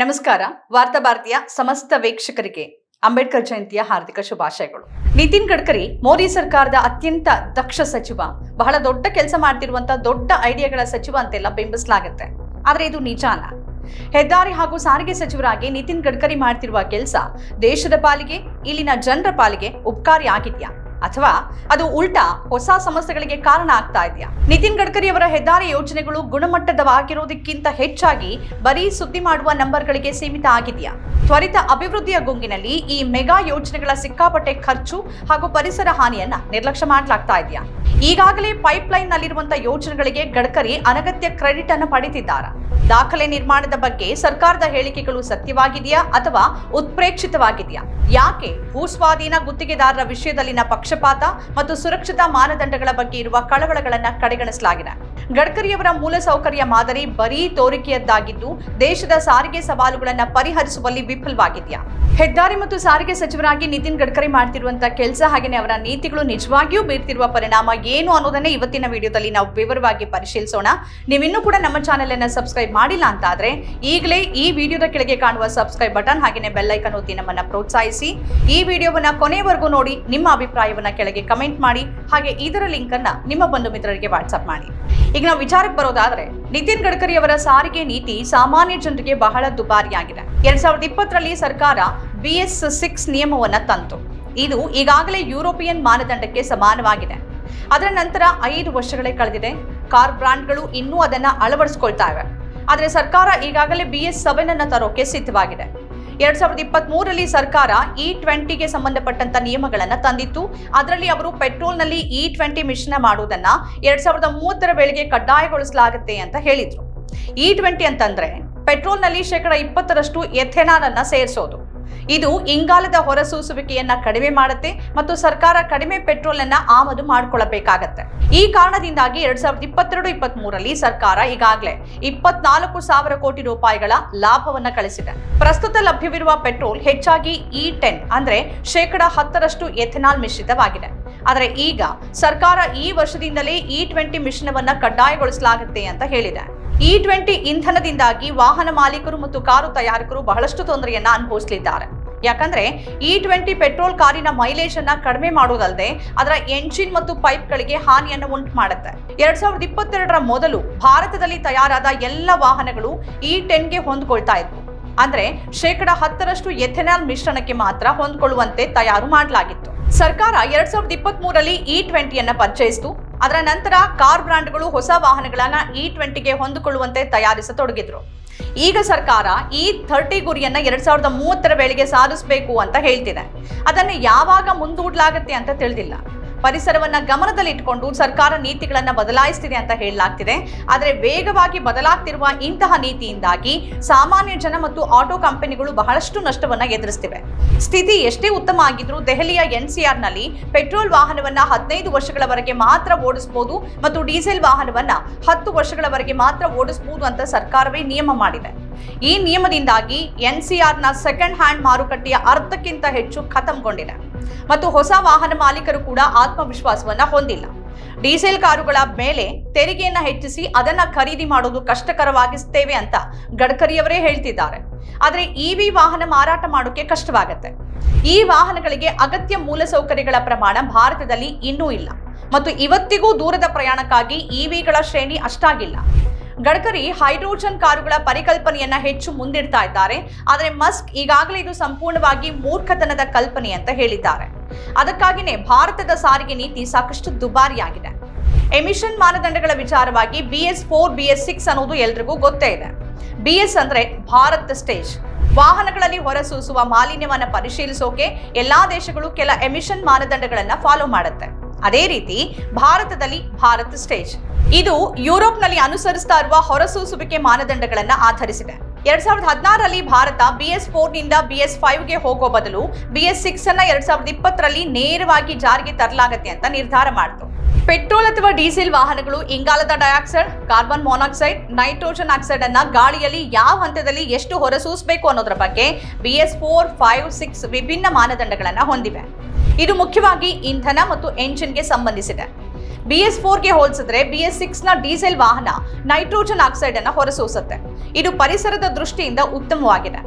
ನಮಸ್ಕಾರ. ವಾರ್ತಾ ಭಾರತೀಯ ಸಮಸ್ತ ವೀಕ್ಷಕರಿಗೆ ಅಂಬೇಡ್ಕರ್ ಜಯಂತಿಯ ಹಾರ್ದಿಕ ಶುಭಾಶಯಗಳು. ನಿತಿನ್ ಗಡ್ಕರಿ, ಮೋದಿ ಸರ್ಕಾರದ ಅತ್ಯಂತ ದಕ್ಷ ಸಚಿವ. ಬಹಳ ದೊಡ್ಡ ಕೆಲಸ ಮಾಡ್ತಿರುವಂತಹ ದೊಡ್ಡ ಐಡಿಯಾಗಳ ಸಚಿವ ಅಂತೆಲ್ಲ ಬಿಂಬಿಸಲಾಗುತ್ತೆ. ಆದ್ರೆ ಇದು ನಿಜಾನ? ಹೆದ್ದಾರಿ ಹಾಗೂ ಸಾರಿಗೆ ಸಚಿವರಾಗಿ ನಿತಿನ್ ಗಡ್ಕರಿ ಮಾಡ್ತಿರುವ ಕೆಲಸ ದೇಶದ ಪಾಲಿಗೆ, ಇಲ್ಲಿನ ಜನರ ಪಾಲಿಗೆ ಉಪಕಾರಿ ಆಗಿದ್ಯಾ? ಅಥವಾ ಅದು ಉಲ್ಟಾ ಹೊಸ ಸಮಸ್ಯೆಗಳಿಗೆ ಕಾರಣ ಆಗ್ತಾ ಇದೆಯಾ? ನಿತಿನ್ ಗಡ್ಕರಿ ಅವರ ಹೆದ್ದಾರಿ ಯೋಜನೆಗಳು ಗುಣಮಟ್ಟದವಾಗಿರೋದಕ್ಕಿಂತ ಹೆಚ್ಚಾಗಿ ಬರೀ ಸುದ್ದಿ ಮಾಡುವ ನಂಬರ್ಗಳಿಗೆ ಸೀಮಿತ ಆಗಿದೆಯಾ? ತ್ವರಿತ ಅಭಿವೃದ್ಧಿಯ ಗುಂಗಿನಲ್ಲಿ ಈ ಮೆಗಾ ಯೋಜನೆಗಳ ಸಿಕ್ಕಾಪಟ್ಟೆ ಖರ್ಚು ಹಾಗೂ ಪರಿಸರ ಹಾನಿಯನ್ನ ನಿರ್ಲಕ್ಷ್ಯ ಮಾಡಲಾಗ್ತಾ ಇದೆಯಾ? ಈಗಾಗಲೇ ಪೈಪ್ಲೈನ್ ನಲ್ಲಿರುವಂತಹ ಯೋಜನೆಗಳಿಗೆ ಗಡ್ಕರಿ ಅನಗತ್ಯ ಕ್ರೆಡಿಟ್ ಅನ್ನು ಪಡೆದಿದ್ದಾರೆ ದಾಖಲೆ ನಿರ್ಮಾಣದ ಬಗ್ಗೆ ಸರ್ಕಾರದ ಹೇಳಿಕೆಗಳು ಸತ್ಯವಾಗಿದೆಯಾ ಅಥವಾ ಉತ್ಪ್ರೇಕ್ಷಿತವಾಗಿದೆಯಾ? ಯಾಕೆ ಭೂಸ್ವಾಧೀನ ಗುತ್ತಿಗೆದಾರರ ವಿಷಯದಲ್ಲಿನ ಪಕ್ಷಪಾತ ಮತ್ತು ಸುರಕ್ಷತಾ ಮಾನದಂಡಗಳ ಬಗ್ಗೆ ಇರುವ ಕಳವಳಗಳನ್ನ ಕಡೆಗಣಿಸಲಾಗಿದೆ? ಗಡ್ಕರಿಯವರ ಮೂಲಸೌಕರ್ಯ ಮಾದರಿ ಬರೀ ತೋರಿಕೆಯದ್ದಾಗಿದ್ದು ದೇಶದ ಸಾರಿಗೆ ಸವಾಲುಗಳನ್ನ ಪರಿಹರಿಸುವಲ್ಲಿ ವಿಫಲವಾಗಿದೆಯಾ? ಹೆದ್ದಾರಿ ಮತ್ತು ಸಾರಿಗೆ ಸಚಿವರಾಗಿ ನಿತಿನ್ ಗಡ್ಕರಿ ಮಾಡ್ತಿರುವಂತಹ ಕೆಲಸ ಹಾಗೆಯೇ ಅವರ ನೀತಿಗಳು ನಿಜವಾಗಿಯೂ ಬೀರ್ತಿರುವ ಪರಿಣಾಮ ಏನು ಅನ್ನೋದನ್ನೇ ಇವತ್ತಿನ ವಿಡಿಯೋದಲ್ಲಿ ನಾವು ವಿವರವಾಗಿ ಪರಿಶೀಲಿಸೋಣ. ನೀವಿನ್ನೂ ಕೂಡ ನಮ್ಮ ಚಾನೆಲ್ ಅನ್ನ ಸಬ್ಸ್ಕ್ರೈಬ್ ಮಾಡಿಲ್ಲ ಅಂತ ಆದ್ರೆ ಈಗಲೇ ಈ ವಿಡಿಯೋದ ಕೆಳಗೆ ಕಾಣುವ ಸಬ್ಸ್ಕ್ರೈಬ್ ಬಟನ್ ಹಾಗೆಯೇ ಬೆಲ್ ಐಕನ್ ಒತ್ತಿ ನಮ್ಮನ್ನ ಪ್ರೋತ್ಸಾಹಿಸಿ. ಈ ವಿಡಿಯೋವನ್ನ ಕೊನೆವರೆಗೂ ನೋಡಿ, ನಿಮ್ಮ ಅಭಿಪ್ರಾಯವನ್ನ ಕೆಳಗೆ ಕಮೆಂಟ್ ಮಾಡಿ, ಹಾಗೆ ಇದರ ಲಿಂಕ್ ಅನ್ನ ನಿಮ್ಮ ಬಂಧು ಮಿತ್ರರಿಗೆ ವಾಟ್ಸ್ಆಪ್ ಮಾಡಿ. ಈಗ ನಾವು ವಿಚಾರಕ್ಕೆ ಬರೋದಾದ್ರೆ ನಿತಿನ್ ಗಡ್ಕರಿ ಅವರ ಸಾರಿಗೆ ನೀತಿ ಸಾಮಾನ್ಯ ಜನರಿಗೆ ಬಹಳ ದುಬಾರಿಯಾಗಿದೆ. ಎರಡ್ ಸಾವಿರದ ಇಪ್ಪತ್ತರಲ್ಲಿ ಸರ್ಕಾರ ಬಿ ಎಸ್ ಸಿಕ್ಸ್ ನಿಯಮವನ್ನ ತಂತು. ಇದು ಈಗಾಗಲೇ ಯುರೋಪಿಯನ್ ಮಾನದಂಡಕ್ಕೆ ಸಮಾನವಾಗಿದೆ. ಅದರ ನಂತರ ಐದು ವರ್ಷಗಳೇ ಕಳೆದಿದೆ. ಕಾರ್ ಬ್ರಾಂಡ್ಗಳು ಇನ್ನೂ ಅದನ್ನ ಅಳವಡಿಸ್ಕೊಳ್ತಾ ಇವೆ. ಆದರೆ ಸರ್ಕಾರ ಈಗಾಗಲೇ ಬಿ ಎಸ್ ಸೆವೆನ್ ಅನ್ನ ತರೋಕೆ ಸಿದ್ಧವಾಗಿದೆ. ಎರಡ್ ಸಾವಿರದ ಇಪ್ಪತ್ತ್ ಮೂರರಲ್ಲಿ ಸರ್ಕಾರ ಇ ಟ್ವೆಂಟಿಗೆ ಸಂಬಂಧಪಟ್ಟಂತ ನಿಯಮಗಳನ್ನು ತಂದಿತ್ತು. ಅದರಲ್ಲಿ ಅವರು ಪೆಟ್ರೋಲ್ನಲ್ಲಿ ಇ ಟ್ವೆಂಟಿ ಮಿಶ್ರಣ ಮಾಡುವುದನ್ನ ಎರಡ್ ಸಾವಿರದ ಮೂವತ್ತರ ವೇಳೆಗೆ ಕಡ್ಡಾಯಗೊಳಿಸಲಾಗುತ್ತೆ ಅಂತ ಹೇಳಿದ್ರು. ಇ ಟ್ವೆಂಟಿ ಅಂತಂದ್ರೆ ಪೆಟ್ರೋಲ್ನಲ್ಲಿ ಶೇಕಡ ಇಪ್ಪತ್ತರಷ್ಟು ಎಥೆನಾಲ್ ಅನ್ನ ಸೇರಿಸೋದು. ಇದು ಇಂಗಾಲದ ಹೊರಸೂಸುವಿಕೆಯನ್ನ ಕಡಿಮೆ ಮಾಡುತ್ತೆ ಮತ್ತು ಸರ್ಕಾರ ಕಡಿಮೆ ಪೆಟ್ರೋಲ್ ಅನ್ನ ಆಮದು ಮಾಡಿಕೊಳ್ಳಬೇಕಾಗತ್ತೆ ಈ ಕಾರಣದಿಂದಾಗಿ ಎರಡ್ ಸಾವಿರದ ಇಪ್ಪತ್ತೆರಡು ಇಪ್ಪತ್ತ್ ಮೂರರಲ್ಲಿ ಸರ್ಕಾರ ಈಗಾಗಲೇ ಇಪ್ಪತ್ನಾಲ್ಕು ಸಾವಿರ ಕೋಟಿ ರೂಪಾಯಿಗಳ ಲಾಭವನ್ನ ಕಳಿಸಿದೆ. ಪ್ರಸ್ತುತ ಲಭ್ಯವಿರುವ ಪೆಟ್ರೋಲ್ ಹೆಚ್ಚಾಗಿ ಇ ಟೆನ್ ಅಂದ್ರೆ ಶೇಕಡ ಹತ್ತರಷ್ಟು ಎಥೆನಾಲ್ ಮಿಶ್ರಿತವಾಗಿದೆ. ಆದರೆ ಈಗ ಸರ್ಕಾರ ಈ ವರ್ಷದಿಂದಲೇ ಇ ಟ್ವೆಂಟಿ ಮಿಶ್ರಣವನ್ನ ಕಡ್ಡಾಯಗೊಳಿಸಲಾಗುತ್ತೆ ಅಂತ ಹೇಳಿದೆ. ಇ ಟ್ವೆಂಟಿ ಇಂಧನದಿಂದಾಗಿ ವಾಹನ ಮಾಲೀಕರು ಮತ್ತು ಕಾರು ತಯಾರಕರು ಬಹಳಷ್ಟು ತೊಂದರೆಯನ್ನ ಅನುಭವಿಸಲಿದ್ದಾರೆ. ಯಾಕಂದ್ರೆ ಇ ಟ್ವೆಂಟಿ ಪೆಟ್ರೋಲ್ ಕಾರಿನ ಮೈಲೇಜ್ ಅನ್ನ ಕಡಿಮೆ ಮಾಡುವುದಲ್ಲದೆ ಅದರ ಎಂಜಿನ್ ಮತ್ತು ಪೈಪ್ಗಳಿಗೆ ಹಾನಿಯನ್ನು ಉಂಟು ಮಾಡುತ್ತೆ. ಎರಡ್ ಸಾವಿರದ ಇಪ್ಪತ್ತೆರಡರ ಮೊದಲು ಭಾರತದಲ್ಲಿ ತಯಾರಾದ ಎಲ್ಲ ವಾಹನಗಳು ಇ ಟೆನ್ಗೆ ಹೊಂದ್ಕೊಳ್ತಾ ಇದ್ವು. ಅಂದ್ರೆ ಶೇಕಡ ಹತ್ತರಷ್ಟು ಎಥೆನಾಲ್ ಮಿಶ್ರಣಕ್ಕೆ ಮಾತ್ರ ಹೊಂದ್ಕೊಳ್ಳುವಂತೆ ತಯಾರು ಮಾಡಲಾಗಿತ್ತು. ಸರ್ಕಾರ ಎರಡ್ ಸಾವಿರದ ಇಪ್ಪತ್ತ್ ಮೂರಲ್ಲಿ ಇ ಟ್ವೆಂಟಿಯನ್ನ ಪರಿಚಯಿಸಿತು. ಅದರ ನಂತರ ಕಾರ್ ಬ್ರಾಂಡ್ಗಳು ಹೊಸ ವಾಹನಗಳನ್ನ ಇ ಟ್ವೆಂಟಿಗೆ ಹೊಂದಿಕೊಳ್ಳುವಂತೆ ತಯಾರಿಸತೊಡಗಿದ್ರು. ಈಗ ಸರ್ಕಾರ ಈ ಥರ್ಟಿ ಗುರಿಯನ್ನ ಎರಡ್ ಸಾವಿರದ ಮೂವತ್ತರ ವೇಳೆಗೆ ಸಾಧಿಸಬೇಕು ಅಂತ ಹೇಳ್ತಿದೆ. ಅದನ್ನು ಯಾವಾಗ ಮುಂದೂಡಲಾಗತ್ತೆ ಅಂತ ತಿಳಿದಿಲ್ಲ. ಪರಿಸರವನ್ನ ಗಮನದಲ್ಲಿಟ್ಟುಕೊಂಡು ಸರ್ಕಾರ ನೀತಿಗಳನ್ನ ಬದಲಾಯಿಸ್ತಿದೆ ಅಂತ ಹೇಳಲಾಗ್ತಿದೆ. ಆದರೆ ವೇಗವಾಗಿ ಬದಲಾಗ್ತಿರುವ ಇಂತಹ ನೀತಿಯಿಂದಾಗಿ ಸಾಮಾನ್ಯ ಜನ ಮತ್ತು ಆಟೋ ಕಂಪನಿಗಳು ಬಹಳಷ್ಟು ನಷ್ಟವನ್ನ ಎದುರಿಸ್ತಿವೆ. ಸ್ಥಿತಿ ಎಷ್ಟೇ ಉತ್ತಮ ಆಗಿದ್ರೂ ದೆಹಲಿಯ ಎನ್ಸಿಆರ್ನಲ್ಲಿ ಪೆಟ್ರೋಲ್ ವಾಹನವನ್ನ ಹದಿನೈದು ವರ್ಷಗಳವರೆಗೆ ಮಾತ್ರ ಓಡಿಸಬಹುದು ಮತ್ತು ಡೀಸೆಲ್ ವಾಹನವನ್ನ ಹತ್ತು ವರ್ಷಗಳವರೆಗೆ ಮಾತ್ರ ಓಡಿಸಬಹುದು ಅಂತ ಸರ್ಕಾರವೇ ನಿಯಮ ಮಾಡಿದೆ. ಈ ನಿಯಮದಿಂದಾಗಿ ಎನ್ಸಿಆರ್ನ ಸೆಕೆಂಡ್ ಹ್ಯಾಂಡ್ ಮಾರುಕಟ್ಟೆಯ ಅರ್ಧಕ್ಕಿಂತ ಹೆಚ್ಚು ಖತಮ್ಗೊಂಡಿದೆ ಮತ್ತು ಹೊಸ ವಾಹನ ಮಾಲೀಕರು ಕೂಡ ಆತ್ಮವಿಶ್ವಾಸವನ್ನ ಹೊಂದಿಲ್ಲ. ಡೀಸೆಲ್ ಕಾರುಗಳ ಮೇಲೆ ತೆರಿಗೆಯನ್ನ ಹೆಚ್ಚಿಸಿ ಅದನ್ನ ಖರೀದಿ ಮಾಡೋದು ಕಷ್ಟಕರವಾಗಿಸ್ತೇವೆ ಅಂತ ಗಡ್ಕರಿಯವರೇ ಹೇಳ್ತಿದ್ದಾರೆ. ಆದರೆ ಇವಿ ವಾಹನ ಮಾರಾಟ ಮಾಡೋಕೆ ಕಷ್ಟವಾಗತ್ತೆ. ಈ ವಾಹನಗಳಿಗೆ ಅಗತ್ಯ ಮೂಲಸೌಕರ್ಯಗಳ ಪ್ರಮಾಣ ಭಾರತದಲ್ಲಿ ಇನ್ನೂ ಇಲ್ಲ. ಮತ್ತು ಇವತ್ತಿಗೂ ದೂರದ ಪ್ರಯಾಣಕ್ಕಾಗಿ ಇವಿಗಳ ಶ್ರೇಣಿ ಅಷ್ಟಾಗಿಲ್ಲ. ಗಡ್ಕರಿ ಹೈಡ್ರೋಜನ್ ಕಾರುಗಳ ಪರಿಕಲ್ಪನೆಯನ್ನ ಹೆಚ್ಚು ಮುಂದಿಡ್ತಾ ಇದ್ದಾರೆ. ಆದರೆ ಮಸ್ಕ್ ಈಗಾಗಲೇ ಇದು ಸಂಪೂರ್ಣವಾಗಿ ಮೂರ್ಖತನದ ಕಲ್ಪನೆ ಅಂತ ಹೇಳಿದ್ದಾರೆ. ಅದಕ್ಕಾಗಿನೇ ಭಾರತದ ಸಾರಿಗೆ ನೀತಿ ಸಾಕಷ್ಟು ದುಬಾರಿಯಾಗಿದೆ. ಎಮಿಷನ್ ಮಾನದಂಡಗಳ ವಿಚಾರವಾಗಿ B S four B S six ಅನ್ನೋದು ಎಲ್ರಿಗೂ ಗೊತ್ತೇ ಇದೆ. ಬಿ ಎಸ್ ಅಂದ್ರೆ ಭಾರತ್ ಸ್ಟೇಜ್. ವಾಹನಗಳಲ್ಲಿ ಹೊರಸೂಸುವ ಮಾಲಿನ್ಯವನ್ನು ಪರಿಶೀಲಿಸೋಕೆ ಎಲ್ಲಾ ದೇಶಗಳು ಕೆಲ ಎಮಿಷನ್ ಮಾನದಂಡಗಳನ್ನ ಫಾಲೋ ಮಾಡುತ್ತೆ. ಅದೇ ರೀತಿ ಭಾರತದಲ್ಲಿ ಭಾರತ್ ಸ್ಟೇಜ್. ಇದು ಯುರೋಪ್ನಲ್ಲಿ ಅನುಸರಿಸ್ತಾ ಇರುವ ಹೊರಸೂಸುವಿಕೆ ಮಾನದಂಡಗಳನ್ನು ಆಧರಿಸಿದೆ. ಎರಡ್ ಸಾವಿರದ ಹದಿನಾರರಲ್ಲಿ ಭಾರತ ಬಿ ಎಸ್ ಫೋರ್ನಿಂದ ಬಿ ಎಸ್ ಫೈವ್ಗೆ ಹೋಗೋ ಬದಲು ಬಿ ಎಸ್ ಸಿಕ್ಸ್ ಅನ್ನ ಎರಡ್ ಸಾವಿರದ ಇಪ್ಪತ್ತರಲ್ಲಿ ನೇರವಾಗಿ ಜಾರಿಗೆ ತರಲಾಗತ್ತೆ ಅಂತ ನಿರ್ಧಾರ ಮಾಡಿತು. ಪೆಟ್ರೋಲ್ ಅಥವಾ ಡೀಸೆಲ್ ವಾಹನಗಳು ಇಂಗಾಲದ dioxide, carbon monoxide, nitrogen oxide ಅನ್ನ ಗಾಳಿಯಲ್ಲಿ ಯಾವ ಹಂತದಲ್ಲಿ ಎಷ್ಟು ಹೊರಸೂಸಬೇಕು ಅನ್ನೋದರ ಬಗ್ಗೆ B S four, five, six ವಿಭಿನ್ನ ಮಾನದಂಡಗಳನ್ನು ಹೊಂದಿವೆ. ಇದು ಮುಖ್ಯವಾಗಿ ಇಂಧನ ಮತ್ತು ಎಂಜಿನ್ಗೆ ಸಂಬಂಧಿಸಿದೆ. ಬಿ ಎಸ್ ಫೋರ್ಗೆ ಹೋಲಿಸಿದ್ರೆ ಬಿ ಎಸ್ ಸಿಕ್ಸ್ನ ಡೀಸೆಲ್ ವಾಹನ ನೈಟ್ರೋಜನ್ ಆಕ್ಸೈಡ್ ಅನ್ನು ಹೊರಸೂಸುತ್ತೆ. ಇದು ಪರಿಸರದ ದೃಷ್ಟಿಯಿಂದ ಉತ್ತಮವಾಗಿದೆ.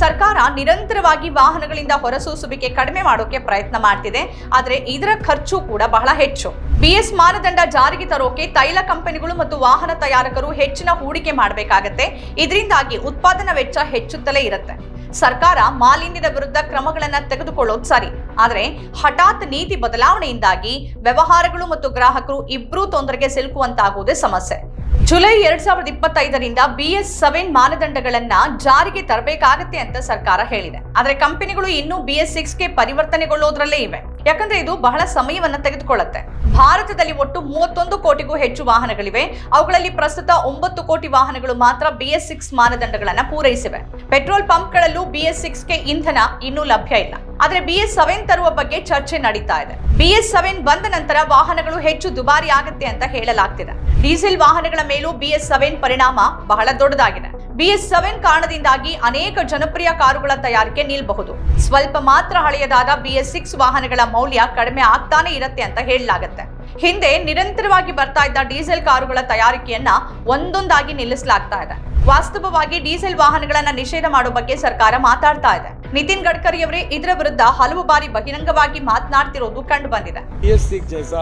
ಸರ್ಕಾರ ನಿರಂತರವಾಗಿ ವಾಹನಗಳಿಂದ ಹೊರಸೂಸುವಿಕೆ ಕಡಿಮೆ ಮಾಡೋಕೆ ಪ್ರಯತ್ನ ಮಾಡ್ತಿದೆ. ಆದರೆ ಇದರ ಖರ್ಚು ಕೂಡ ಬಹಳ ಹೆಚ್ಚು. ಬಿಎಸ್ ಮಾನದಂಡ ಜಾರಿಗೆ ತರೋಕೆ ತೈಲ ಕಂಪನಿಗಳು ಮತ್ತು ವಾಹನ ತಯಾರಕರು ಹೆಚ್ಚಿನ ಹೂಡಿಕೆ ಮಾಡಬೇಕಾಗತ್ತೆ. ಇದರಿಂದಾಗಿ ಉತ್ಪಾದನಾ ವೆಚ್ಚ ಹೆಚ್ಚುತ್ತಲೇ ಇರುತ್ತೆ. ಸರ್ಕಾರ ಮಾಲಿನ್ಯದ ವಿರುದ್ಧ ಕ್ರಮಗಳನ್ನ ತೆಗೆದುಕೊಳ್ಳೋದು ಸರಿ. ಆದರೆ ಹಠಾತ್ ನೀತಿ ಬದಲಾವಣೆಯಿಂದಾಗಿ ವ್ಯವಹಾರಗಳು ಮತ್ತು ಗ್ರಾಹಕರು ಇಬ್ಬರೂ ತೊಂದರೆಗೆ ಸಿಲುಕುವಂತಾಗುವುದೇ ಸಮಸ್ಯೆ. ಜುಲೈ ಎರಡ್ ಸಾವಿರದ ಇಪ್ಪತ್ತೈದರಿಂದ ಬಿಎಸ್ ಸೆವೆನ್ ಮಾನದಂಡಗಳನ್ನ ಜಾರಿಗೆ ತರಬೇಕಾಗತ್ತೆ ಅಂತ ಸರ್ಕಾರ ಹೇಳಿದೆ. ಆದರೆ ಕಂಪನಿಗಳು ಇನ್ನೂ ಬಿಎಸ್ ಸಿಕ್ಸ್ಗೆ ಪರಿವರ್ತನೆಗೊಳ್ಳೋದ್ರಲ್ಲೇ ಇವೆ. ಯಾಕಂದ್ರೆ ಇದು ಬಹಳ ಸಮಯವನ್ನ ತೆಗೆದುಕೊಳ್ಳುತ್ತೆ. ಭಾರತದಲ್ಲಿ ಒಟ್ಟು ಮೂವತ್ತೊಂದು ಕೋಟಿಗೂ ಹೆಚ್ಚು ವಾಹನಗಳಿವೆ. ಅವುಗಳಲ್ಲಿ ಪ್ರಸ್ತುತ ಒಂಬತ್ತು ಕೋಟಿ ವಾಹನಗಳು ಮಾತ್ರ ಬಿಎಸ್ ಸಿಕ್ಸ್ ಮಾನದಂಡಗಳನ್ನು ಪೂರೈಸಿವೆ. ಪೆಟ್ರೋಲ್ ಪಂಪ್ಗಳಲ್ಲೂ ಬಿಎಸ್ ಸಿಕ್ಸ್ಗೆ ಇಂಧನ ಇನ್ನೂ ಲಭ್ಯ ಇಲ್ಲ. ಆದರೆ ಬಿಎಸ್ ಸೆವೆನ್ ತರುವ ಬಗ್ಗೆ ಚರ್ಚೆ ನಡೀತಾ ಇದೆ. ಬಿಎಸ್ ಸೆವೆನ್ ಬಂದ ನಂತರ ವಾಹನಗಳು ಹೆಚ್ಚು ದುಬಾರಿ ಆಗುತ್ತೆ ಅಂತ ಹೇಳಲಾಗ್ತಿದೆ. ಡೀಸೆಲ್ ವಾಹನಗಳ ಮೇಲೂ ಬಿಎಸ್ ಸೆವೆನ್ ಪರಿಣಾಮ ಬಹಳ ದೊಡ್ಡದಾಗಿದೆ. ಬಿಎಸ್ ಸೆವೆನ್ ಕಾರಣದಿಂದಾಗಿ ಅನೇಕ ಜನಪ್ರಿಯ ಕಾರುಗಳ ತಯಾರಿಕೆ ನಿಲ್ಬಹುದು ಸ್ವಲ್ಪ ಮಾತ್ರ ಹಳೆಯದಾದ ಬಿಎಸ್ ಸಿಕ್ಸ್ ವಾಹನಗಳ ಮೌಲ್ಯ ಕಡಿಮೆ ಆಗ್ತಾನೆ ಇರುತ್ತೆ ಅಂತ ಹೇಳಲಾಗುತ್ತೆ. ಹಿಂದೆ ನಿರಂತರವಾಗಿ ಬರ್ತಾ ಇದ್ದ ಡೀಸೆಲ್ ಕಾರುಗಳ ತಯಾರಿಕೆಯನ್ನ ಒಂದೊಂದಾಗಿ ನಿಲ್ಲಿಸಲಾಗ್ತಾ ಇದೆ. ವಾಸ್ತವವಾಗಿ ಡೀಸೆಲ್ ವಾಹನಗಳನ್ನ ನಿಷೇಧ ಮಾಡೋ ಬಗ್ಗೆ ಸರ್ಕಾರ ಮಾತಾಡ್ತಾ ಇದೆ ನಿತಿನ್ ಗಡ್ಕರಿ ಅವರೇ ಇದರ ವಿರುದ್ಧ ಹಲವು ಬಾರಿ ಬಹಿರಂಗವಾಗಿ ಮಾತನಾಡ್ತಿರೋದು ಕಂಡು ಬಂದಿದೆ ये सिख जैसा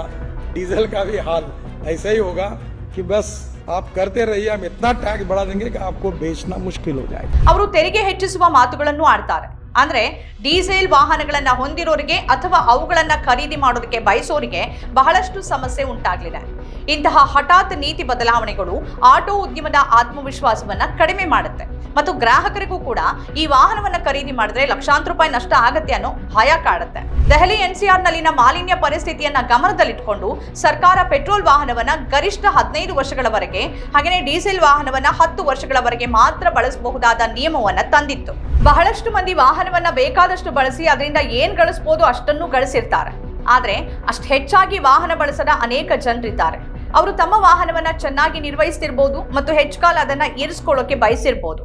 डीजल का भी हाल ऐसा ही होगा कि बस आप करते रहिए हम इतना टैक्स बढ़ा देंगे कि आपको बेचना मुश्किल हो जाएगा ಅವರು ತೆರಿಗೆ ಹೆಚ್ಚಿಸುವ ಮಾತುಗಳನ್ನು ಆಡ್ತಾರೆ ಅಂದ್ರೆ ಡೀಸೆಲ್ ವಾಹನಗಳನ್ನ ಹೊಂದಿರೋರಿಗೆ ಅಥವಾ ಅವುಗಳನ್ನ ಖರೀದಿ ಮಾಡೋದಕ್ಕೆ ಬಯಸೋರಿಗೆ ಬಹಳಷ್ಟು ಸಮಸ್ಯೆ ಉಂಟಾಗಲಿದೆ ಇಂತಹ ಹಠಾತ್ ನೀತಿ ಬದಲಾವಣೆಗಳು ಆಟೋ ಉದ್ಯಮದ ಆತ್ಮವಿಶ್ವಾಸವನ್ನ ಕಡಿಮೆ ಮಾಡುತ್ತೆ. ಮತ್ತು ಗ್ರಾಹಕರಿಗೂ ಕೂಡ ಈ ವಾಹನವನ್ನ ಖರೀದಿ ಮಾಡಿದ್ರೆ ಲಕ್ಷಾಂತರ ರೂಪಾಯಿ ನಷ್ಟ ಆಗತ್ತೆ ಅನ್ನೋ ಭಯ ಕಾಡುತ್ತೆ. ದೆಹಲಿ ಎನ್ಸಿಆರ್ ನಲ್ಲಿನ ಮಾಲಿನ್ಯ ಪರಿಸ್ಥಿತಿಯನ್ನ ಗಮನದಲ್ಲಿಟ್ಟುಕೊಂಡು ಸರ್ಕಾರ ಪೆಟ್ರೋಲ್ ವಾಹನವನ್ನ ಗರಿಷ್ಠ ಹದಿನೈದು ವರ್ಷಗಳವರೆಗೆ, ಹಾಗೆಯೇ ಡೀಸೆಲ್ ವಾಹನವನ್ನ ಹತ್ತು ವರ್ಷಗಳವರೆಗೆ ಮಾತ್ರ ಬಳಸಬಹುದಾದ ನಿಯಮವನ್ನ ತಂದಿತ್ತು. ಬಹಳಷ್ಟು ಮಂದಿ ವಾಹನವನ್ನ ಬೇಕಾದಷ್ಟು ಬಳಸಿ ಅದರಿಂದ ಏನ್ ಗಳಿಸಬಹುದು ಅಷ್ಟನ್ನು ಗಳಿಸಿರ್ತಾರೆ. ಆದ್ರೆ ಅಷ್ಟು ಹೆಚ್ಚಾಗಿ ವಾಹನ ಬಳಸದ ಅನೇಕ ಜನರಿದ್ದಾರೆ. ಅವರು ತಮ್ಮ ವಾಹನವನ್ನ ಚೆನ್ನಾಗಿ ನಿರ್ವಹಿಸ್ತಿರ್ಬೋದು ಮತ್ತು ಹೆಚ್ಚು ಕಾಲ ಅದನ್ನ ಇರಿಸ್ಕೊಳ್ಳೋಕೆ ಬಯಸಿರ್ಬೋದು.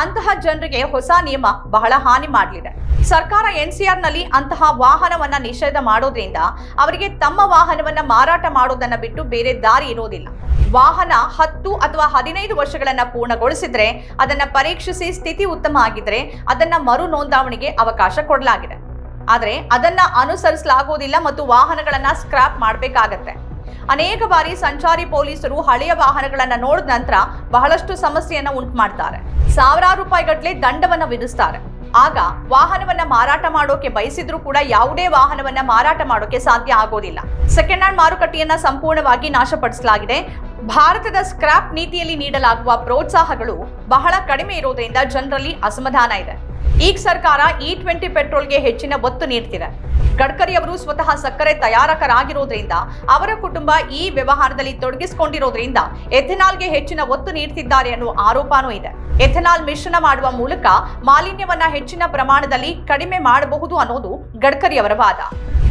ಅಂತಹ ಜನರಿಗೆ ಹೊಸ ನಿಯಮ ಬಹಳ ಹಾನಿ ಮಾಡಲಿದೆ. ಸರ್ಕಾರ ಎನ್ ಸಿ ನಲ್ಲಿ ಅಂತಹ ವಾಹನವನ್ನ ನಿಷೇಧ ಮಾಡೋದ್ರಿಂದ ಅವರಿಗೆ ತಮ್ಮ ವಾಹನವನ್ನ ಮಾರಾಟ ಮಾಡೋದನ್ನ ಬಿಟ್ಟು ಬೇರೆ ದಾರಿ ಇರೋದಿಲ್ಲ. ವಾಹನ ಹತ್ತು ಅಥವಾ ಹದಿನೈದು ವರ್ಷಗಳನ್ನ ಪೂರ್ಣಗೊಳಿಸಿದ್ರೆ ಅದನ್ನ ಪರೀಕ್ಷಿಸಿ ಸ್ಥಿತಿ ಉತ್ತಮ ಆಗಿದ್ರೆ ಅದನ್ನ ಮರು ನೋಂದಾವಣಿಗೆ ಅವಕಾಶ ಕೊಡಲಾಗಿದೆ. ಆದರೆ ಅದನ್ನ ಅನುಸರಿಸಲಾಗುವುದಿಲ್ಲ ಮತ್ತು ವಾಹನಗಳನ್ನ ಸ್ಕ್ರಾಪ್ ಮಾಡಬೇಕಾಗತ್ತೆ. ಅನೇಕ ಬಾರಿ ಸಂಚಾರಿ ಪೊಲೀಸರು ಹಳೆಯ ವಾಹನಗಳನ್ನ ನೋಡಿದ ನಂತರ ಬಹಳಷ್ಟು ಸಮಸ್ಯೆಯನ್ನ ಉಂಟು ಮಾಡ್ತಾರೆ ಸಾವಿರಾರು ರೂಪಾಯಿಗಟ್ಟಲೆ ದಂಡವನ್ನ ವಿಧಿಸ್ತಾರೆ. ಆಗ ವಾಹನವನ್ನ ಮಾರಾಟ ಮಾಡೋಕೆ ಬಯಸಿದ್ರು ಕೂಡ ಯಾವುದೇ ವಾಹನವನ್ನ ಮಾರಾಟ ಮಾಡೋಕೆ ಸಾಧ್ಯ ಆಗೋದಿಲ್ಲ. ಸೆಕೆಂಡ್ ಹ್ಯಾಂಡ್ ಮಾರುಕಟ್ಟೆಯನ್ನ ಸಂಪೂರ್ಣವಾಗಿ ನಾಶಪಡಿಸಲಾಗಿದೆ. ಭಾರತದ ಸ್ಕ್ರಾಪ್ ನೀತಿಯಲ್ಲಿ ನೀಡಲಾಗುವ ಪ್ರೋತ್ಸಾಹಗಳು ಬಹಳ ಕಡಿಮೆ ಇರೋದ್ರಿಂದ ಜನರಲ್ಲಿ ಅಸಮಾಧಾನ ಇದೆ. ಈಗ ಸರ್ಕಾರ ಇ ಟ್ವೆಂಟಿ ಪೆಟ್ರೋಲ್ಗೆ ಹೆಚ್ಚಿನ ಒತ್ತು ನೀಡ್ತಿದೆ. ಗಡ್ಕರಿ ಅವರು ಸ್ವತಃ ಸಕ್ಕರೆ ತಯಾರಕರಾಗಿರೋದ್ರಿಂದ, ಅವರ ಕುಟುಂಬ ಈ ವ್ಯವಹಾರದಲ್ಲಿ ತೊಡಗಿಸಿಕೊಂಡಿರೋದ್ರಿಂದ ಎಥೆನಾಲ್ಗೆ ಹೆಚ್ಚಿನ ಒತ್ತು ನೀಡ್ತಿದ್ದಾರೆ ಅನ್ನುವ ಆರೋಪನೂ ಇದೆ. ಎಥೆನಾಲ್ ಮಿಶ್ರಣ ಮಾಡುವ ಮೂಲಕ ಮಾಲಿನ್ಯವನ್ನ ಹೆಚ್ಚಿನ ಪ್ರಮಾಣದಲ್ಲಿ ಕಡಿಮೆ ಮಾಡಬಹುದು ಅನ್ನೋದು ಗಡ್ಕರಿ ಅವರ ವಾದ.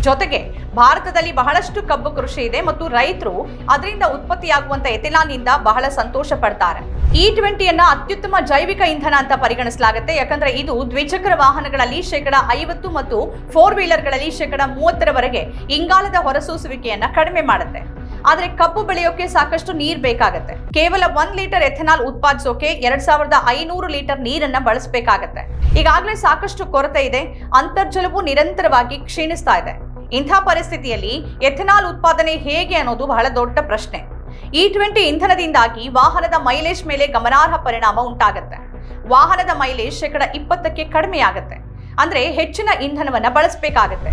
ಜೊತೆಗೆ ಭಾರತದಲ್ಲಿ ಬಹಳಷ್ಟು ಕಬ್ಬು ಕೃಷಿ ಇದೆ ಮತ್ತು ರೈತರು ಅದರಿಂದ ಉತ್ಪತ್ತಿಯಾಗುವಂತ ಎಥೆನಾಲ್ನಿಂದ ಬಹಳ ಸಂತೋಷ ಪಡ್ತಾರೆ. ಇ ಟ್ವೆಂಟಿಯನ್ನ ಅತ್ಯುತ್ತಮ ಜೈವಿಕ ಇಂಧನ ಅಂತ ಪರಿಗಣಿಸಲಾಗುತ್ತೆ. ಯಾಕಂದ್ರೆ ಇದು ದ್ವಿಚಕ್ರ ವಾಹನಗಳಲ್ಲಿ ಶೇಕಡ ಐವತ್ತು ಮತ್ತು ಫೋರ್ ವೀಲರ್ಗಳಲ್ಲಿ ಶೇಕಡ ಮೂವತ್ತರವರೆಗೆ ಇಂಗಾಲದ ಹೊರಸೂಸುವಿಕೆಯನ್ನ ಕಡಿಮೆ ಮಾಡುತ್ತೆ. ಆದರೆ ಕಬ್ಬು ಬೆಳೆಯೋಕೆ ಸಾಕಷ್ಟು ನೀರ್ ಬೇಕಾಗುತ್ತೆ. ಕೇವಲ ಒಂದ್ ಲೀಟರ್ ಎಥೆನಾಲ್ ಉತ್ಪಾದಿಸೋಕೆ ಎರಡ್ ಸಾವಿರದ ಐನೂರು ಲೀಟರ್ ನೀರನ್ನ ಬಳಸಬೇಕಾಗತ್ತೆ. ಈಗಾಗಲೇ ಸಾಕಷ್ಟು ಕೊರತೆ ಇದೆ. ಅಂತರ್ಜಲವು ನಿರಂತರವಾಗಿ ಕ್ಷೀಣಿಸ್ತಾ ಇದೆ. ಇಂಥ ಪರಿಸ್ಥಿತಿಯಲ್ಲಿ ಎಥೆನಾಲ್ ಉತ್ಪಾದನೆ ಹೇಗೆ ಅನ್ನೋದು ಬಹಳ ದೊಡ್ಡ ಪ್ರಶ್ನೆ. ಇ ಟ್ವೆಂಟಿ ಇಂಧನದಿಂದಾಗಿ ವಾಹನದ ಮೈಲೇಜ್ ಮೇಲೆ ಗಮನಾರ್ಹ ಪರಿಣಾಮ ಉಂಟಾಗತ್ತೆ. ವಾಹನದ ಮೈಲೇಜ್ ಶೇಕಡ ಇಪ್ಪತ್ತಕ್ಕೆ ಕಡಿಮೆಯಾಗತ್ತೆ. ಅಂದ್ರೆ ಹೆಚ್ಚಿನ ಇಂಧನವನ್ನು ಬಳಸಬೇಕಾಗತ್ತೆ.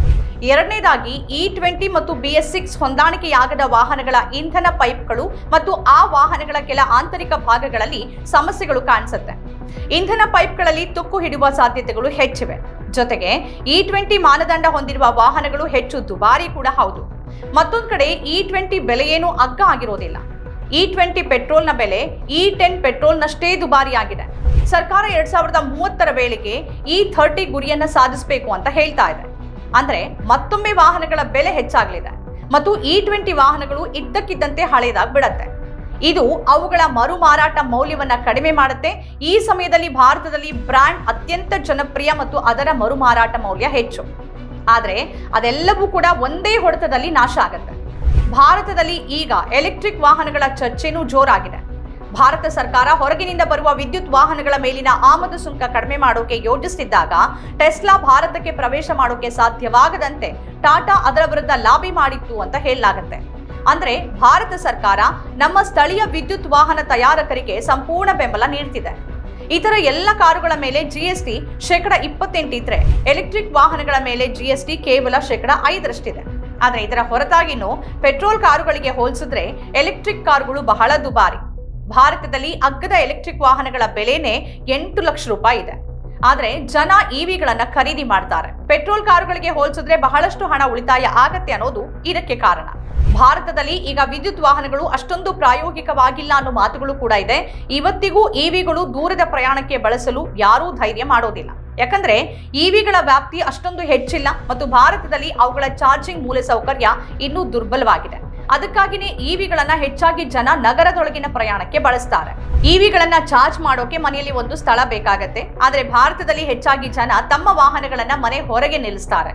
ಎರಡನೇದಾಗಿ ಇ ಟ್ವೆಂಟಿ ಮತ್ತು ಬಿ ಎಸ್ ಸಿಕ್ಸ್ ಹೊಂದಾಣಿಕೆಯಾಗದ ವಾಹನಗಳ ಇಂಧನ ಪೈಪ್ಗಳು ಮತ್ತು ಆ ವಾಹನಗಳ ಕೆಲ ಆಂತರಿಕ ಭಾಗಗಳಲ್ಲಿ ಸಮಸ್ಯೆಗಳು ಕಾಣಿಸುತ್ತೆ. ಇಂಧನ ಪೈಪ್ಗಳಲ್ಲಿ ತುಕ್ಕು ಹಿಡುವ ಸಾಧ್ಯತೆಗಳು ಹೆಚ್ಚಿವೆ. ಜೊತೆಗೆ ಇ ಟ್ವೆಂಟಿ ಮಾನದಂಡ ಹೊಂದಿರುವ ವಾಹನಗಳು ಹೆಚ್ಚು ದುಬಾರಿ ಕೂಡ ಹೌದು. ಮತ್ತೊಂದು ಕಡೆ ಇ ಟ್ವೆಂಟಿ ಬೆಲೆಯೇನೂ ಅಗ್ಗ ಆಗಿರೋದಿಲ್ಲ. ಇ ಟ್ವೆಂಟಿ ಪೆಟ್ರೋಲ್ನ ಬೆಲೆ ಇ ಟೆನ್ ಪೆಟ್ರೋಲ್ನಷ್ಟೇ ದುಬಾರಿಯಾಗಿದೆ. ಸರ್ಕಾರ ಎರಡ್ ಸಾವಿರದ ಮೂವತ್ತರ ವೇಳೆಗೆ ಇ ಥರ್ಟಿ ಗುರಿಯನ್ನ ಸಾಧಿಸಬೇಕು ಅಂತ ಹೇಳ್ತಾ ಇದೆ. ಅಂದ್ರೆ ಮತ್ತೊಮ್ಮೆ ವಾಹನಗಳ ಬೆಲೆ ಹೆಚ್ಚಾಗಲಿದೆ. ಮತ್ತು ಇ ಟ್ವೆಂಟಿ ವಾಹನಗಳು ಇದ್ದಕ್ಕಿದ್ದಂತೆ ಹಳೆಯದಾಗಿ ಬಿಡತ್ತೆ. ಇದು ಅವುಗಳ ಮರು ಮಾರಾಟ ಮೌಲ್ಯವನ್ನು ಕಡಿಮೆ ಮಾಡುತ್ತೆ. ಈ ಸಮಯದಲ್ಲಿ ಭಾರತದಲ್ಲಿ ಬ್ರ್ಯಾಂಡ್ ಅತ್ಯಂತ ಜನಪ್ರಿಯ ಮತ್ತು ಅದರ ಮರು ಮಾರಾಟ ಮೌಲ್ಯ ಹೆಚ್ಚು. ಆದರೆ ಅದೆಲ್ಲವೂ ಕೂಡ ಒಂದೇ ಹೊಡೆತದಲ್ಲಿ ನಾಶ ಆಗುತ್ತೆ. ಭಾರತದಲ್ಲಿ ಈಗ ಎಲೆಕ್ಟ್ರಿಕ್ ವಾಹನಗಳ ಚರ್ಚೆನೂ ಜೋರಾಗಿದೆ. ಭಾರತ ಸರ್ಕಾರ ಹೊರಗಿನಿಂದ ಬರುವ ವಿದ್ಯುತ್ ವಾಹನಗಳ ಮೇಲಿನ ಆಮದು ಸುಂಕ ಕಡಿಮೆ ಮಾಡೋಕೆ ಯೋಜಿಸುತ್ತಿದ್ದಾಗ ಟೆಸ್ಲಾ ಭಾರತಕ್ಕೆ ಪ್ರವೇಶ ಮಾಡೋಕೆ ಸಾಧ್ಯವಾಗದಂತೆ ಟಾಟಾ ಅದರ ವಿರುದ್ಧ ಲಾಬಿ ಮಾಡಿತ್ತು ಅಂತ ಹೇಳಲಾಗುತ್ತೆ. ಅಂದ್ರೆ ಭಾರತ ಸರ್ಕಾರ ನಮ್ಮ ಸ್ಥಳೀಯ ವಿದ್ಯುತ್ ವಾಹನ ತಯಾರಕರಿಗೆ ಸಂಪೂರ್ಣ ಬೆಂಬಲ ನೀಡ್ತಿದೆ. ಇತರ ಎಲ್ಲ ಕಾರುಗಳ ಮೇಲೆ ಜಿಎಸ್ಟಿ ಶೇಕಡ ಇಪ್ಪತ್ತೆಂಟಿದ್ರೆ ಎಲೆಕ್ಟ್ರಿಕ್ ವಾಹನಗಳ ಮೇಲೆ ಜಿಎಸ್ಟಿ ಕೇವಲ ಶೇಕಡ ಐದರಷ್ಟಿದೆ. ಆದರೆ ಇದರ ಹೊರತಾಗಿನೂ ಪೆಟ್ರೋಲ್ ಕಾರುಗಳಿಗೆ ಹೋಲಿಸಿದ್ರೆ ಎಲೆಕ್ಟ್ರಿಕ್ ಕಾರುಗಳು ಬಹಳ ದುಬಾರಿ. ಭಾರತದಲ್ಲಿ ಅಗ್ಗದ ಎಲೆಕ್ಟ್ರಿಕ್ ವಾಹನಗಳ ಬೆಲೆನೇ ಎಂಟು ಲಕ್ಷ ರೂಪಾಯಿ ಇದೆ. ಆದರೆ ಜನ ಇವಿಗಳನ್ನ ಖರೀದಿ ಮಾಡ್ತಾರೆ. ಪೆಟ್ರೋಲ್ ಕಾರುಗಳಿಗೆ ಹೋಲಿಸಿದ್ರೆ ಬಹಳಷ್ಟು ಹಣ ಉಳಿತಾಯ ಆಗತ್ತೆ ಅನ್ನೋದು ಇದಕ್ಕೆ ಕಾರಣ. ಭಾರತದಲ್ಲಿ ಈಗ ವಿದ್ಯುತ್ ವಾಹನಗಳು ಅಷ್ಟೊಂದು ಪ್ರಾಯೋಗಿಕವಾಗಿಲ್ಲ ಅನ್ನೋ ಮಾತುಗಳು ಕೂಡ ಇದೆ. ಇವತ್ತಿಗೂ ಇವಿಗಳು ದೂರದ ಪ್ರಯಾಣಕ್ಕೆ ಬಳಸಲು ಯಾರೂ ಧೈರ್ಯ ಮಾಡೋದಿಲ್ಲ. ಯಾಕಂದ್ರೆ ಇವಿಗಳ ವ್ಯಾಪ್ತಿ ಅಷ್ಟೊಂದು ಹೆಚ್ಚಿಲ್ಲ ಮತ್ತು ಭಾರತದಲ್ಲಿ ಅವುಗಳ ಚಾರ್ಜಿಂಗ್ ಮೂಲಸೌಕರ್ಯ ಇನ್ನೂ ದುರ್ಬಲವಾಗಿದೆ. ಅದಕ್ಕಾಗಿನೇ ಇವಿಗಳನ್ನ ಹೆಚ್ಚಾಗಿ ಜನ ನಗರದೊಳಗಿನ ಪ್ರಯಾಣಕ್ಕೆ ಬಳಸ್ತಾರೆ. ಇವಿಗಳನ್ನ ಚಾರ್ಜ್ ಮಾಡೋಕೆ ಮನೆಯಲ್ಲಿ ಒಂದು ಸ್ಥಳ ಬೇಕಾಗತ್ತೆ. ಆದ್ರೆ ಭಾರತದಲ್ಲಿ ಹೆಚ್ಚಾಗಿ ಜನ ತಮ್ಮ ವಾಹನಗಳನ್ನ ಮನೆ ಹೊರಗೆ ನಿಲ್ಲಿಸ್ತಾರೆ.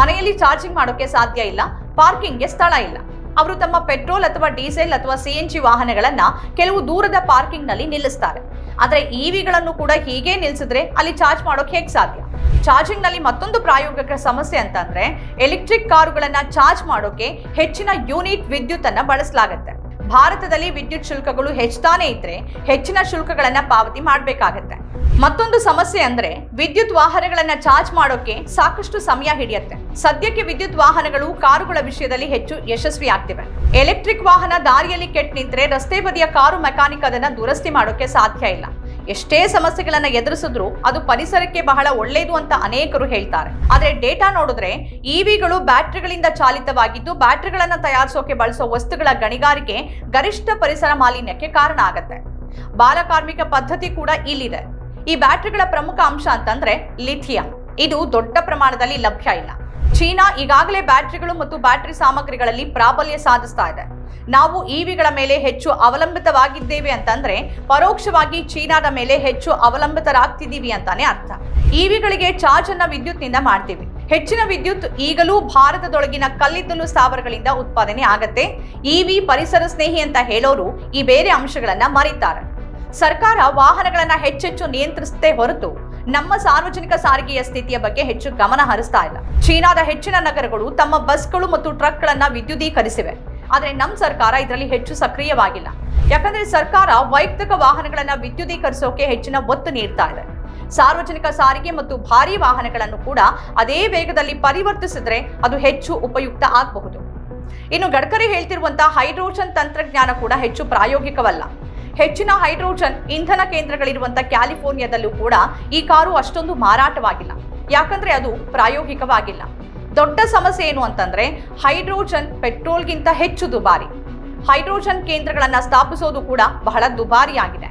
ಮನೆಯಲ್ಲಿ ಚಾರ್ಜಿಂಗ್ ಮಾಡೋಕೆ ಸಾಧ್ಯ ಇಲ್ಲ. ಪಾರ್ಕಿಂಗ್ಗೆ ಸ್ಥಳ ಇಲ್ಲ. ಅವರು ತಮ್ಮ ಪೆಟ್ರೋಲ್ ಅಥವಾ ಡೀಸೆಲ್ ಅಥವಾ ಸಿ ಎನ್ ಜಿ ವಾಹನಗಳನ್ನ ಕೆಲವು ದೂರದ ಪಾರ್ಕಿಂಗ್ನಲ್ಲಿ ನಿಲ್ಲಿಸ್ತಾರೆ. ಆದ್ರೆ ಇವಿಗಳನ್ನು ಕೂಡ ಹೀಗೆ ನಿಲ್ಲಿಸಿದ್ರೆ ಅಲ್ಲಿ ಚಾರ್ಜ್ ಮಾಡೋಕೆ ಹೇಗೆ ಸಾಧ್ಯ? ಚಾರ್ಜಿಂಗ್ನಲ್ಲಿ ಮತ್ತೊಂದು ಪ್ರಾಯೋಗಿಕ ಸಮಸ್ಯೆ ಅಂತಂದ್ರೆ ಎಲೆಕ್ಟ್ರಿಕ್ ಕಾರುಗಳನ್ನ ಚಾರ್ಜ್ ಮಾಡೋಕೆ ಹೆಚ್ಚಿನ ಯೂನಿಟ್ ವಿದ್ಯುತ್ ಅನ್ನ ಬಳಸಲಾಗುತ್ತೆ. ಭಾರತದಲ್ಲಿ ವಿದ್ಯುತ್ ಶುಲ್ಕಗಳು ಹೆಚ್ಚಾನೇ ಇದ್ರೆ ಹೆಚ್ಚಿನ ಶುಲ್ಕಗಳನ್ನ ಪಾವತಿ ಮಾಡಬೇಕಾಗತ್ತೆ. ಮತ್ತೊಂದು ಸಮಸ್ಯೆ ಅಂದ್ರೆ ವಿದ್ಯುತ್ ವಾಹನಗಳನ್ನ ಚಾರ್ಜ್ ಮಾಡೋಕೆ ಸಾಕಷ್ಟು ಸಮಯ ಹಿಡಿಯುತ್ತೆ. ಸದ್ಯಕ್ಕೆ ವಿದ್ಯುತ್ ವಾಹನಗಳು ಕಾರುಗಳ ವಿಷಯದಲ್ಲಿ ಹೆಚ್ಚು ಯಶಸ್ವಿ ಆಗ್ತಿವೆ ಎಲೆಕ್ಟ್ರಿಕ್ ವಾಹನ ದಾರಿಯಲ್ಲಿ ಕೆಟ್ಟ ನಿಂತರೆ ರಸ್ತೆ ಬದಿಯ ಕಾರು ಮೆಕ್ಯಾನಿಕ್ ಅದನ್ನ ದುರಸ್ತಿ ಮಾಡೋಕೆ ಸಾಧ್ಯ ಇಲ್ಲ. ಎಷ್ಟೇ ಸಮಸ್ಯೆಗಳನ್ನ ಎದುರಿಸಿದ್ರು ಅದು ಪರಿಸರಕ್ಕೆ ಬಹಳ ಒಳ್ಳೆಯದು ಅಂತ ಅನೇಕರು ಹೇಳ್ತಾರೆ. ಆದ್ರೆ ಡೇಟಾ ನೋಡಿದ್ರೆ ಇವಿಗಳು ಬ್ಯಾಟ್ರಿಗಳಿಂದ ಚಾಲಿತವಾಗಿದ್ದು ಬ್ಯಾಟ್ರಿಗಳನ್ನು ತಯಾರಿಸೋಕೆ ಬಳಸೋ ವಸ್ತುಗಳ ಗಣಿಗಾರಿಕೆ ಗರಿಷ್ಠ ಪರಿಸರ ಮಾಲಿನ್ಯಕ್ಕೆ ಕಾರಣ ಆಗತ್ತೆ. ಬಾಲಕಾರ್ಮಿಕ ಪದ್ಧತಿ ಕೂಡ ಇಲ್ಲಿದೆ. ಈ ಬ್ಯಾಟರಿಗಳ ಪ್ರಮುಖ ಅಂಶ ಅಂತಂದ್ರೆ ಲಿಥಿಯಂ. ಇದು ದೊಡ್ಡ ಪ್ರಮಾಣದಲ್ಲಿ ಲಭ್ಯ ಇಲ್ಲ. ಚೀನಾ ಈಗಾಗಲೇ ಬ್ಯಾಟರಿಗಳು ಮತ್ತು ಬ್ಯಾಟರಿ ಸಾಮಗ್ರಿಗಳಲ್ಲಿ ಪ್ರಾಬಲ್ಯ ಸಾಧಿಸ್ತಾ ಇದೆ. ನಾವು ಇವಿಗಳ ಮೇಲೆ ಹೆಚ್ಚು ಅವಲಂಬಿತವಾಗಿದ್ದೇವೆ ಅಂತಂದ್ರೆ ಪರೋಕ್ಷವಾಗಿ ಚೀನಾದ ಮೇಲೆ ಹೆಚ್ಚು ಅವಲಂಬಿತರಾಗ್ತಿದ್ದೀವಿ ಅಂತಾನೆ ಅರ್ಥ. ಇವಿಗಳಿಗೆ ಚಾರ್ಜ್ ಅನ್ನ ವಿದ್ಯುತ್ನಿಂದ ಮಾಡ್ತೀವಿ. ಹೆಚ್ಚಿನ ವಿದ್ಯುತ್ ಈಗಲೂ ಭಾರತದೊಳಗಿನ ಕಲ್ಲಿದ್ದಲು ಸ್ಥಾವರಗಳಿಂದ ಉತ್ಪಾದನೆ ಆಗತ್ತೆ. ಇವಿ ಪರಿಸರ ಸ್ನೇಹಿ ಅಂತ ಹೇಳೋರು ಈ ಬೇರೆ ಅಂಶಗಳನ್ನ ಮರೀತಾರೆ. ಸರ್ಕಾರ ವಾಹನಗಳನ್ನ ಹೆಚ್ಚೆಚ್ಚು ನಿಯಂತ್ರಿಸುತ್ತೆ ಹೊರತು ನಮ್ಮ ಸಾರ್ವಜನಿಕ ಸಾರಿಗೆಯ ಸ್ಥಿತಿಯ ಬಗ್ಗೆ ಹೆಚ್ಚು ಗಮನ ಹರಿಸ್ತಾ ಇಲ್ಲ. ಚೀನಾದ ಹೆಚ್ಚಿನ ನಗರಗಳು ತಮ್ಮ ಬಸ್ಗಳು ಮತ್ತು ಟ್ರಕ್ಗಳನ್ನ ವಿದ್ಯುದೀಕರಿಸಿವೆ. ಆದರೆ ನಮ್ಮ ಸರ್ಕಾರ ಇದರಲ್ಲಿ ಹೆಚ್ಚು ಸಕ್ರಿಯವಾಗಿಲ್ಲ. ಯಾಕಂದ್ರೆ ಸರ್ಕಾರ ವೈಯಕ್ತಿಕ ವಾಹನಗಳನ್ನ ವಿದ್ಯುದೀಕರಿಸೋಕೆ ಹೆಚ್ಚಿನ ಒತ್ತು ನೀಡ್ತಾ ಇದೆ. ಸಾರ್ವಜನಿಕ ಸಾರಿಗೆ ಮತ್ತು ಭಾರಿ ವಾಹನಗಳನ್ನು ಕೂಡ ಅದೇ ವೇಗದಲ್ಲಿ ಪರಿವರ್ತಿಸಿದ್ರೆ ಅದು ಹೆಚ್ಚು ಉಪಯುಕ್ತ ಆಗಬಹುದು. ಇನ್ನು ಗಡ್ಕರಿ ಹೇಳ್ತಿರುವಂತಹ ಹೈಡ್ರೋಜನ್ ತಂತ್ರಜ್ಞಾನ ಕೂಡ ಹೆಚ್ಚು ಪ್ರಾಯೋಗಿಕವಲ್ಲ. ಹೆಚ್ಚಿನ ಹೈಡ್ರೋಜನ್ ಇಂಧನ ಕೇಂದ್ರಗಳಿರುವಂತ ಕ್ಯಾಲಿಫೋರ್ನಿಯಾದಲ್ಲೂ ಕೂಡ ಈ ಕಾರು ಅಷ್ಟೊಂದು ಮಾರಾಟವಾಗಿಲ್ಲ. ಯಾಕಂದ್ರೆ ಅದು ಪ್ರಾಯೋಗಿಕವಾಗಿಲ್ಲ. ದೊಡ್ಡ ಸಮಸ್ಯೆ ಏನು ಅಂತಂದ್ರೆ ಹೈಡ್ರೋಜನ್ ಪೆಟ್ರೋಲ್ಗಿಂತ ಹೆಚ್ಚು ದುಬಾರಿ. ಹೈಡ್ರೋಜನ್ ಕೇಂದ್ರಗಳನ್ನ ಸ್ಥಾಪಿಸೋದು ಕೂಡ ಬಹಳ ದುಬಾರಿಯಾಗಿದೆ.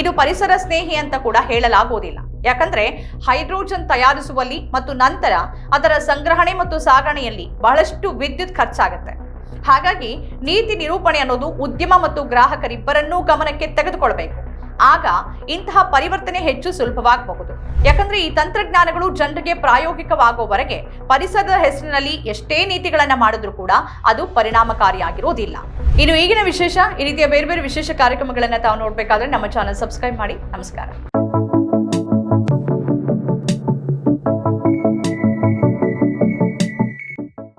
ಇದು ಪರಿಸರ ಸ್ನೇಹಿ ಅಂತ ಕೂಡ ಹೇಳಲಾಗುವುದಿಲ್ಲ ಯಾಕಂದ್ರೆ ಹೈಡ್ರೋಜನ್ ತಯಾರಿಸುವಲ್ಲಿ ಮತ್ತು ನಂತರ ಅದರ ಸಂಗ್ರಹಣೆ ಮತ್ತು ಸಾಗಣೆಯಲ್ಲಿ ಬಹಳಷ್ಟು ವಿದ್ಯುತ್ ಖರ್ಚಾಗುತ್ತೆ. ಹಾಗಾಗಿ ನೀತಿ ನಿರೂಪಣೆ ಅನ್ನೋದು ಉದ್ಯಮ ಮತ್ತು ಗ್ರಾಹಕರಿಬ್ಬರನ್ನೂ ಗಮನಕ್ಕೆ ತೆಗೆದುಕೊಳ್ಬೇಕು. ಆಗ ಇಂತಹ ಪರಿವರ್ತನೆ ಹೆಚ್ಚು ಸುಲಭವಾಗಬಹುದು. ಯಾಕಂದ್ರೆ ಈ ತಂತ್ರಜ್ಞಾನಗಳು ಜನರಿಗೆ ಪ್ರಾಯೋಗಿಕವಾಗುವವರೆಗೆ ಪರಿಸರದ ಹೆಸರಿನಲ್ಲಿ ಎಷ್ಟೇ ನೀತಿಗಳನ್ನು ಮಾಡಿದ್ರೂ ಕೂಡ ಅದು ಪರಿಣಾಮಕಾರಿಯಾಗಿರುವುದಿಲ್ಲ ಇನ್ನು ಈಗಿನ ವಿಶೇಷ, ಈ ರೀತಿಯ ಬೇರೆ ಬೇರೆ ವಿಶೇಷ ಕಾರ್ಯಕ್ರಮಗಳನ್ನ ತಾವು ನೋಡಬೇಕಾದ್ರೆ ನಮ್ಮ ಚಾನಲ್ ಸಬ್ಸ್ಕ್ರೈಬ್ ಮಾಡಿ. ನಮಸ್ಕಾರ.